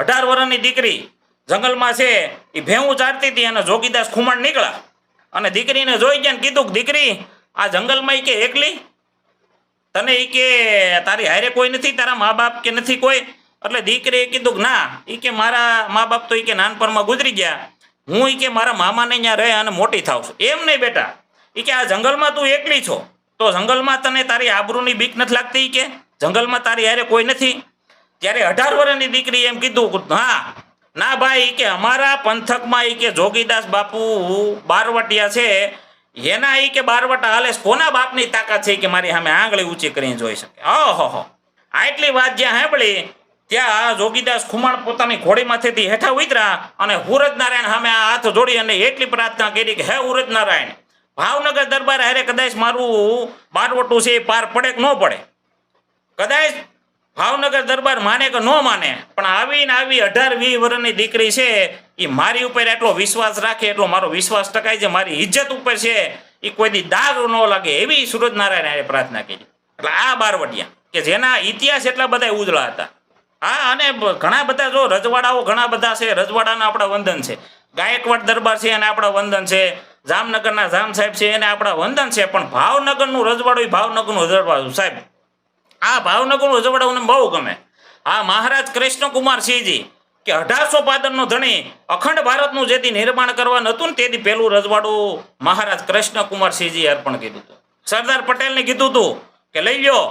અઢાર વર્ષની દીકરી જંગલમાં છે એ ભેવું ચારતી હતી અને જોગીદાસ ખુમાણ નીકળ્યા. અને દીકરીને જોઈ ગયા ને કીધું કે, દીકરી, આ જંગલમાં એ કે એકલી? તને ઈ કે તારી હારે કોઈ નથી, તારા મા બાપ કે નથી કોઈ? એટલે દીકરીએ કીધું કે, ના, ઈ કે મારા મા બાપ તો ઈ કે નાનપણમાં ગુજરી ગયા. હું એ કે મારા મામાને ત્યાં રહે અને મોટી થાવ છું. એમ નહીં બેટા. ઈ કે આ જંગલમાં તું એકલી છો? તો જંગલમાં તને તારી આબરૂની બીક નથી લાગતી કે? જંગલમાં તારી હારે કોઈ નથી? ત્યારે અઢાર વર્ષની દીકરી એમ કીધું હા, ના ભાઈ કે અમારા પંથકમાં એ કે જોગીદાસ બાપુ બારવટિયા છે. એના એ કે બારવટા હાલે કોના બાપની તાકાત છે કે મારી સામે આંગળી ઊંચી કરીને જોઈ શકે? ઓહો આટલી વાત જ્યાં સાંભળી, ત્યાં જોગીદાસ ખુમાણ પોતાની ઘોડીમાંથી હેઠા ઉતરા અને હુરજ નારાયણ સામે હાથ જોડી અને એટલી પ્રાર્થના કરી કે, હે હુરજ નારાયણ ભાવનગર દરબાર હારે કદાચ મારું બારવટું છે એ પાર પડે કે ન પડે? કદાચ ભાવનગર દરબાર માને કે ન માને, પણ આવીને આવી અઢાર વીસ વર્ષની દીકરી છે એ મારી ઉપર એટલો વિશ્વાસ રાખે, એટલો મારો વિશ્વાસ ટકાય છે, મારી ઇજ્જત ઉપર છે એ કોઈ દી દાગ ન લાગે એવી સુરજ નારાયણ પ્રાર્થના કરી. એટલે આ બારવટિયા, કે જેના ઇતિહાસ એટલા બધા ઉજળા હતા. હા, અને ઘણા બધા જો રજવાડાઓ ઘણા બધા છે, રજવાડાના આપણા વંદન છે. ગાયકવાડ દરબાર છે એને આપણા વંદન છે, જામનગરના જામ સાહેબ છે એને આપણા વંદન છે, પણ ભાવનગરનું રજવાડું એ ભાવનગરનું રજવાડું, સાહેબ. આ ભાવનગરનું રજવાડું મને બહુ ગમે. આ મહારાજ કૃષ્ણકુમાર સિંહજી કે અઢારસો પાદરનો ધણી, અખંડ ભારતનું જેથી નિર્માણ કરવાનું હતું ને તેથી પહેલું રજવાડું મહારાજ કૃષ્ણકુમાર સિંહજી અર્પણ કીધું હતું. સરદાર પટેલને કીધું હતું કે લઈ લ્યો,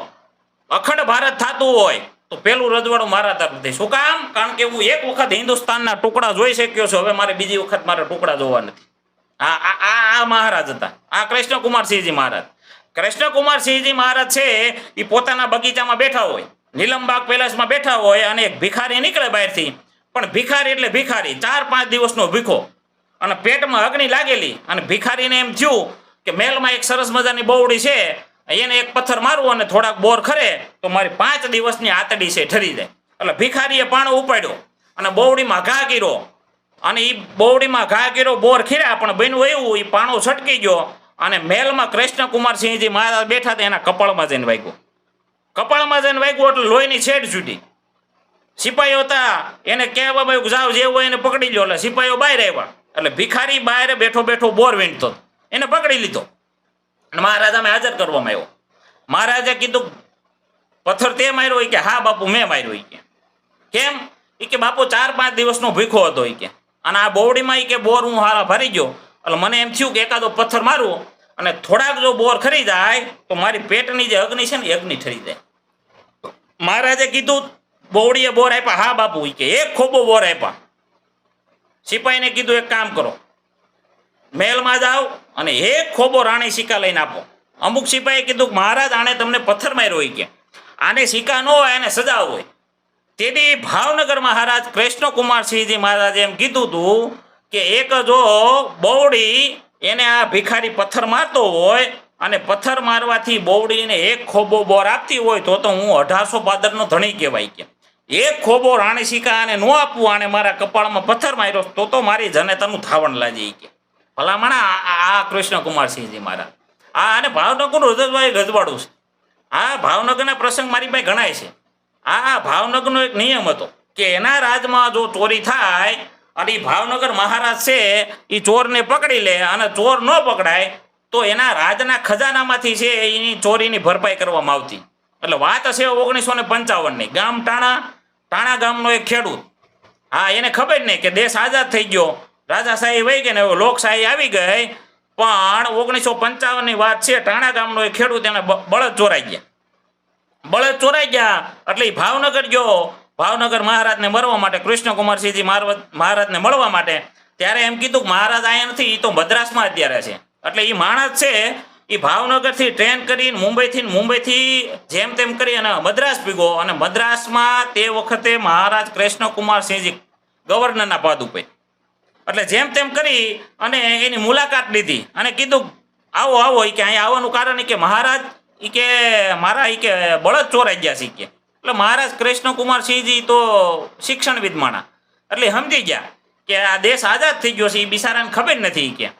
અખંડ ભારત થતું હોય તો પેલું રજવાડું મારા તરફથી શું કામ? કારણ કે હું એક વખત હિન્દુસ્તાનના ટુકડા જોઈ શક્યો છું, હવે મારે બીજી વખત મારે ટુકડા જોવા નથી. આ આ મહારાજ હતા. આ કૃષ્ણકુમાર સિંહજી મહારાજ. કૃષ્ણકુમાર સિંહજી મહારાજ છે એ પોતાના બગીચામાં બેઠા હોય. નીલમબાગ પેલેસમાં બેઠા હોય અને એક ભિખારી નીકળે બહારથી. પણ ભિખારી એટલે ભિખારી. ચાર પાંચ દિવસનો ભીખો. અને પેટમાં અગ્નિ લાગેલી. અને ભિખારીને એમ થયું કે મેલમાં એક સરસ મજાની બહુડી છે, એને એક પથ્થર મારવું અને થોડાક બોર ખરે, તો મારી પાંચ દિવસની આતડી છે, ઠરી જાય. એટલે ભિખારીએ પાણો ઉપાડ્યો અને બોવડીમાં ઘા કર્યો. અને એ બોવડીમાં ઘા કર્યો, બોર ખીર્યા, પણ બન્યું એવું એ પાણો છટકી ગયો. અને મહેલમાં કૃષ્ણકુમાર સિંહજી મહારાજ બેઠા હતા, એના કપાળમાં જઈને વાગ્યું. કપાળમાં જઈને વાગ્યું એટલે લોહીની છેડ છૂટી. સિપાહીઓ હતા, એને કહેવા ભાઈ જાવ, જે હોય એને પકડી લો એટલે સિપાહીઓ બહાર આવ્યા. એટલે ભિખારી બહાર બેઠો બેઠો બોર વીણતો. એને પકડી લીધો. અને મહારાજાને હાજર કરવામાં આવ્યો. મહારાજે કીધું, પથ્થર તે માર્યો કે, હા બાપુ, મેં માર્યો કે. કેમ? એ કે બાપુ, ચાર પાંચ દિવસનો ભીખો હતો એ કે. અને આ બોવડીમાં એ કે બોર હું હારા ભરી ગયો. એટલે મને એમ થયું કે એકાદો પથ્થર મારવો અને થોડાક જો બોર ખરી જાય તો મારી પેટની જે અગ્નિ છે ને અગ્નિ ઠરી જાય. મહારાજે કીધું બોવડીએ બોર આપ્યા. હા, બાપુ. કે, એક ખોબો બોર આપ્યા. સિપાહીને કીધું, એક કામ કરો, મહેલમાં જાઓ અને એક ખોબો રાણી સિક્કા લઈને આપો. અમુક સિપાહીએ કીધું, મહારાજ આણે તમને પથ્થર માર્યો. હોય કે, આને સિક્કા ન હોય એને સજા હોય. તેથી ભાવનગર મહારાજ કૃષ્ણકુમારસિંહજી મહારાજે એમ કીધું હતું કે એક જો બૌડી એને આ ભિખારી પથ્થર મારતો હોય અને પથ્થર મારવાથી બોવડીને એક ખોબો બોર આપતી હોય તો તો હું અઢારસો પાદરનો ધણી કહેવાય કે. એક ખોબો રાણી સિક્કા આને ન આપવું આને મારા કપાળમાં પથ્થર માર્યો તો તો મારી જનેતાનું ધાવણ લાજી કે. ભલામણા આ- કૃષ્ણકુમારસિંહજી મારા આ અને ભાવનગરનું રજતભાઈ ગજવાડું છે. આ ભાવનગરના પ્રસંગ મારી પાસે ગણાય છે. આ ભાવનગરનો એક નિયમ હતો કે એના રાજમાં જો ચોરી થાય અને એ ભાવનગર મહારાજ છે એ ચોરને પકડી લે અને ચોર ન પકડાય, તો એના રાજના ખજાનામાંથી છે એની ચોરીની ભરપાઈ કરવામાં આવતી. એટલે વાત છે ઓગણીસો ને પંચાવનની. ગામ ટાણા ટાણા ગામનો એક ખેડૂત. હા, એને ખબર નહીં કે દેશ આઝાદ થઈ ગયો. રાજાશાહી વહી ગઈ ને લોકશાહી આવી ગઈ. પણ ઓગણીસો પંચાવનની વાત છે, ટાણા ગામનો એક ખેડૂત એને બળદ ચોરાઈ ગયા. બળદ ચોરાઈ ગયા, એટલે ભાવનગર ગયો. ભાવનગર મહારાજને મરવા માટે કૃષ્ણકુમારસિંહજી મહારાજ મહારાજને મળવા માટે, ત્યારે એમ કીધું કે મહારાજ અહીંયા નથી એ તો મદ્રાસમાં અત્યારે છે. એટલે એ માણસ છે એ ભાવનગરથી ટ્રેન કરીને મુંબઈથી મુંબઈથી જેમ તેમ કરી અને મદ્રાસ ભીગો, અને મદ્રાસમાં તે વખતે મહારાજ કૃષ્ણકુમારસિંહજી ગવર્નરના પદ ઉપર. એટલે જેમ તેમ કરી અને એની મુલાકાત લીધી અને કીધું, આવો આવો. એ કે, અહીંયા આવવાનું કારણ એ કે મહારાજ એ કે મારા એ કે બળદ ચોરાઈ ગયા છે કે. એટલે મહારાજ કૃષ્ણકુમાર સિંહજી તો શિક્ષણ માણા એટલે સમજી ગયા કે આ દેશ આઝાદ થઈ ગયો છે, એ બિસારાને ખબર નથી ક્યાં.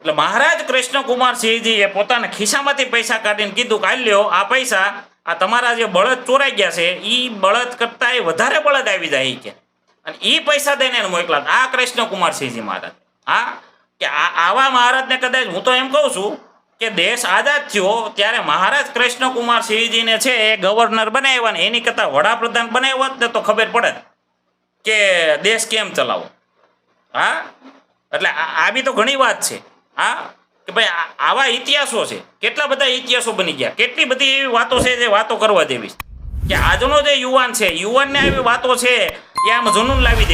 એટલે મહારાજ કૃષ્ણકુમાર સિંહજીએ પોતાના ખિસ્સામાંથી પૈસા કાઢીને કીધું કે લ્યો આ પૈસા આ તમારા જે બળદ ચોરાઈ ગયા છે એ બળદ કરતાં વધારે બળદ આવી જાય કે અને એ પૈસા દઈને એને મોકલા આ કૃષ્ણકુમાર સિંહજી મહારાજ. હા? કે આવા મહારાજને કદાચ હું તો એમ કહું છું કે દેશ આઝાદ થયો ત્યારે મહારાજ કૃષ્ણકુમાર સિંહજીને છે એ ગવર્નર બનાવ્યા ને એની કરતાં વડાપ્રધાન બનાવ્યો ને તો ખબર પડે કે દેશ કેમ ચલાવો. હા? એટલે આ બી તો ઘણી વાત છે. હા? કે ભાઈ આવા ઇતિહાસો છે. કેટલા બધા ઇતિહાસો બની ગયા. કેટલી બધી એવી વાતો છે જે વાતો કરવા દેવી કે આજનો જે યુવાન છે, યુવાનને આવી વાતો છે એ આમ જુનૂન લાવી દેવી.